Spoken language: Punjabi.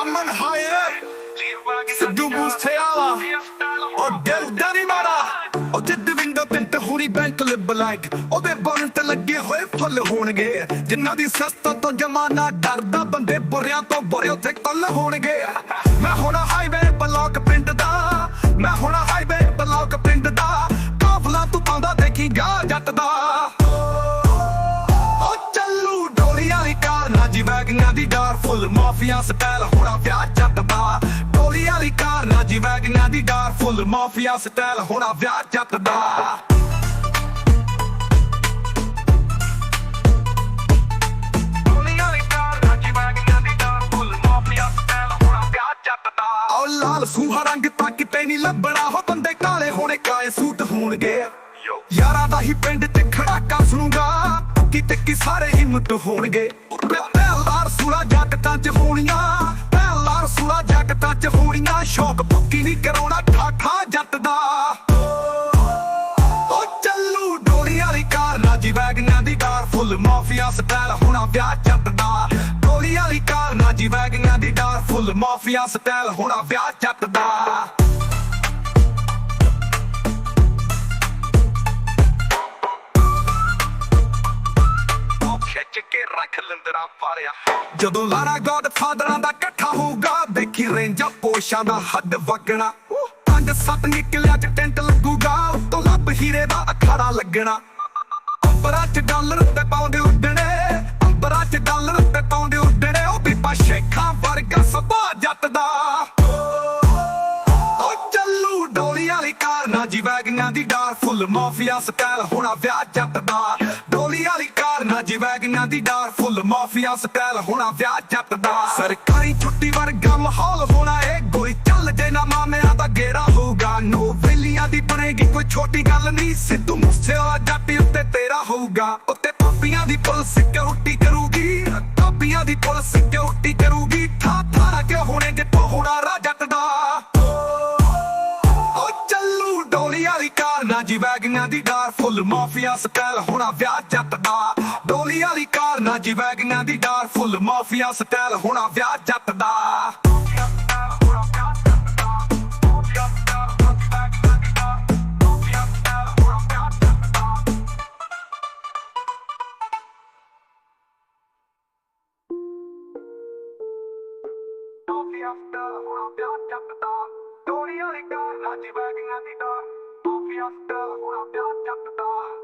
ਅਮਨ ਹਾਇਰ ਜੀ ਵਾਗੀਆਂ ਸਿੱਧੂ ਉਹ ਦਿਲ ਦਾ ਨੀ ਮਾਰਾ ਉਹ ਜਿੱਦ ਵਿੰਡੋ ਪਿੰਟ ਹੁਰੀ ਬੈਂਕ ਲਿਬ ਲਾਈਕ ਉਹਦੇ ਬਰਨ ਤੇ ਲੱਗੇ ਹੋਏ ਫੁੱਲ ਹੋਣਗੇ। ਜਿਨ੍ਹਾਂ ਦੀ ਸਸਤਾ ਤੋਂ ਜਮਾਨਾ ਡਰਦਾ, ਬੰਦੇ ਬੁਰਿਆਂ ਤੋਂ ਬੁਰੇ ਉੱਥੇ ਕੱਲ ਹੋਣਗੇ। ਮੈਂ ਹੁਣ ਹਾਈਵੇ ਡਾਰ ਫੁੱਲ ਮਾਫੀਆ ਸਟਾਈਲ ਹੋਣਾ ਵਿਆਹ ਜੱਟ ਦਾ ਡੋਲੀਆਂ ਦੀ ਕਾਰ ਨਾ ਜੀ ਵੈਗਨਾਂ ਦੀ ਡਾਰ ਫੁੱਲ ਮਾਫੀਆ ਹੋਣਾ ਮਾਫੀਆ ਸਟਾਈਲ ਹੋਣਾ ਚੱਕਦਾ ਉਹ ਲਾਲ ਸੂਹਾ ਰੰਗ ਤਾਂ ਕਿਤੇ ਨਹੀਂ ਲੱਭਣਾ ਹੋ ਬੰਦੇ ਕਾਲੇ ਹੋਣੇ ਕਾਏ ਸੂਟ ਹੋਣਗੇ। ਯਾਰਾਂ ਦਾ ਹੀ ਪਿੰਡ ਤੇ ਖੜਾ ਕਰ ਸੁਣੂਗਾ ਕਿਤੇ ਕਿ ਸਾਰੇ ਹਿੰਮਤ ਹੋਣਗੇ। ਪਹਿਲਾਰ ਜੱਟਾਂ ਚ ਹੋਣੀਆਂ। ਪਹਿਲਾਰ ਸੂਲਾ ਜੱਟਾਂ ਚ ਹੋਣੀਆਂ। ਸ਼ੌਕ ਪੱਕੀ ਨਹੀਂ ਕਰਾਉਣਾ ਠਾਠਾ ਜੱਟ ਦਾ ਉਹ ਚੱਲੂ ਡੋਲੀਆਂ ਵਾਲੀ ਕਾਰ ਨਾ ਜੀ ਵੈਗਨਾਂ ਦੀ ਡਾਰ। ਫੁੱਲ ਮਾਫੀਆ ਸਟਾਈਲ, ਹੋਣਾ ਵਿਆਹ ਜੱਟ ਦਾ ਡੋਲੀਆਂ ਦੀ ਕਾਰ ਨਾ ਵੈਗਨਾਂ ਦੀ ਡਾਰ। ਫੁੱਲ ਮਾਫੀਆ ਸਟਾਈਲ, ਹੋਣਾ ਵਿਆਹ ਜੱਟ ਦਾ ਖਿੱਚ ਕੇ ਰੱਖ ਲੰਦਰਾ ਪਾਰਿਆ। ਜਦੋਂ ਲਾਰਾ ਗੋਡ ਫਾਦਰਾਂ ਦਾ ਇਕੱਠਾ ਹੋਊਗਾ, ਦੇਖੀ ਰੇਂਜਾਂ ਪੋਸ਼ਾਂ ਦਾ ਹੱਦ ਵਗਣਾ। ਪੰਜ ਸੱਤ ਨਿਕਲਿਆ ਚ ਟੈਂਟ ਲੱਗੂਗਾ, ਉਤੋਂ ਲੱਭ ਹੀਰੇ ਦਾ ਅਖਾੜਾ ਲੱਗਣਾ। ਅੰਬਰਾਂ ਚ ਡਾਲਰ ਤੇ ਪਾਉਂਦੇ ਉੱਡਣੇ, ਅੰਬਰਾਂ ਚ ਡਾਲਰ ਤੇ ਪਾਉਂਦੇ ਉੱਡਣੇ, ਉਹ ਬੀਬਾ ਸ਼ੇਖਾਂ ਵਰਗਾ ਸਭਾ ਜੱਟ ਦਾ। ਚੱਲੂ ਡੋਲੀਆਂ ਵਾਲੀ ਕਾਰ ਨਾ ਜੀ ਵੈਗਨਾਂ ਦੀ ਡਾਰ, ਫੁੱਲ ਮਾਫੀਆ ਸਟਾਈਲ ਹੋਣਾ ਵਿਆਹ ਜੱਟ ਦਾ। ਡੋਲੀ ਵਾਲੀ ਕਾਰ ਵੈਗਨਾਂ ਦੀ ਡਾਰ, ਫੁੱਲ ਮਾਫੀਆ ਸਟਾਈਲ, ਹੋਣਾ ਵਿਆਹ ਜੱਟ ਦਾ ਸਰਕਾਰੀ ਛੁੱਟੀ ਵਰਗਾ ਮਾਹੌਲ ਹੋਣਾ ਏ, ਗੋਲੀ ਚੱਲ ਜੇ ਨਾ ਮਾਮਿਆਂ ਦਾ ਗੇੜਾ ਹੋਊਗਾ। ਨੋ ਵੇਲੀਆਂ ਦੀ ਬਣੇਗੀ ਕੋਈ ਛੋਟੀ ਗੱਲ ਨਹੀਂ, ਸਿੱਧੂ ਮੂਸੇਵਾਲਾ ਜੱਟ ਉੱਤੇ ਤੇਰਾ ਹੋਊਗਾ। ਉੱਤੇ ਪਾਪੀਆਂ ਦੀ ਪੁਲਿਸ ਨਾ ਦੀ ਡਾਰ, ਫੁੱਲ ਮਾਫੀਆ ਸਟਾਈਲ ਹੋਣਾ ਵਿਆਹ ਜੱਟ ਦਾ। ਡੋਲੀ ਵਾਲੀ ਕਾਰ ਨਾ ਜੀ ਵੈਗਨਾਂ ਦੀ ਡਾਰ, ਫੁੱਲ ਮਾਫੀਆ ਸਟਾਈਲ ਹੋਣਾ ਵਿਆਹ ਜੱਟ ਦਾ। ਡੋਲੀਆਂ ਦੀ ਕਾਰ ਨਾ ਜੀ ਵਾਗੀਆਂ ਦੀ ਡਾਰ। ਮਾਫੀਆ ਸਟਾਈਲ ਹੋਣਾ ਵਿਆਹ ਚੱਕਦਾ ほらピアニアピタ!